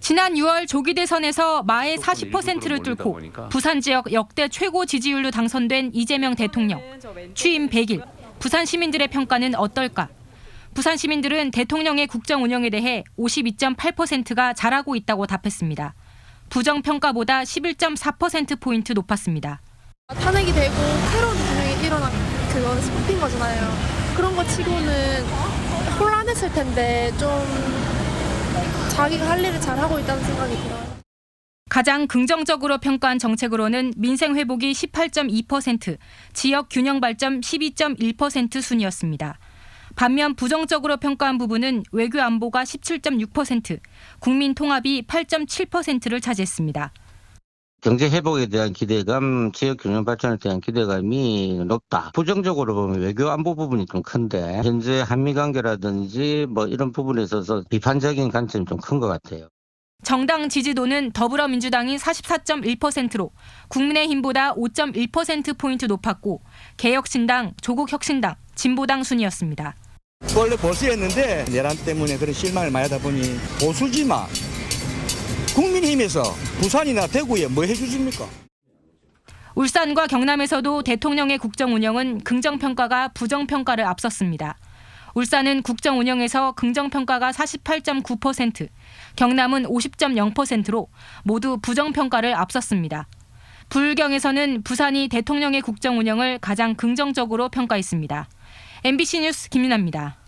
지난 6월 조기 대선에서 마의 40%를 뚫고 부산 지역 역대 최고 지지율로 당선된 이재명 대통령. 취임 100일 부산 시민들의 평가는 어떨까? 부산 시민들은 대통령의 국정 운영에 대해 52.8%가 잘하고 있다고 답했습니다. 부정 평가보다 11.4% 포인트 높았습니다. 탄핵이 되고 새로운 대통령이 일어나 그거는 뽑힌 거잖아요. 그런 거 치고는 혼란했을 텐데 좀 자기가 할 일을 잘 하고 있다는 생각이 들어요. 가장 긍정적으로 평가한 정책으로는 민생 회복이 18.2%, 지역 균형 발전 12.1% 순이었습니다. 반면 부정적으로 평가한 부분은 외교 안보가 17.6%, 국민 통합이 8.7%를 차지했습니다. 경제 회복에 대한 기대감, 지역 균형 발전에 대한 기대감이 높다. 부정적으로 보면 외교 안보 부분이 좀 큰데 현재 한미 관계라든지 뭐 이런 부분에 있어서 비판적인 관점이 좀 큰 것 같아요. 정당 지지도는 더불어민주당이 44.1%로 국민의힘보다 5.1%포인트 높았고 개혁신당, 조국혁신당, 진보당 순이었습니다. 원래 보수였는데 내란 때문에 그런 실망을 많이 하다 보니 보수지만 국민힘에서 부산이나 대구에 뭐 해주십니까? 울산과 경남에서도 대통령의 국정 운영은 긍정 평가가 부정 평가를 앞섰습니다. 울산은 국정 운영에서 긍정 평가가 48.9%, 경남은 50.0%로 모두 부정 평가를 앞섰습니다. 불경에서는 부산이 대통령의 국정 운영을 가장 긍정적으로 평가했습니다. MBC 뉴스 김윤아입니다.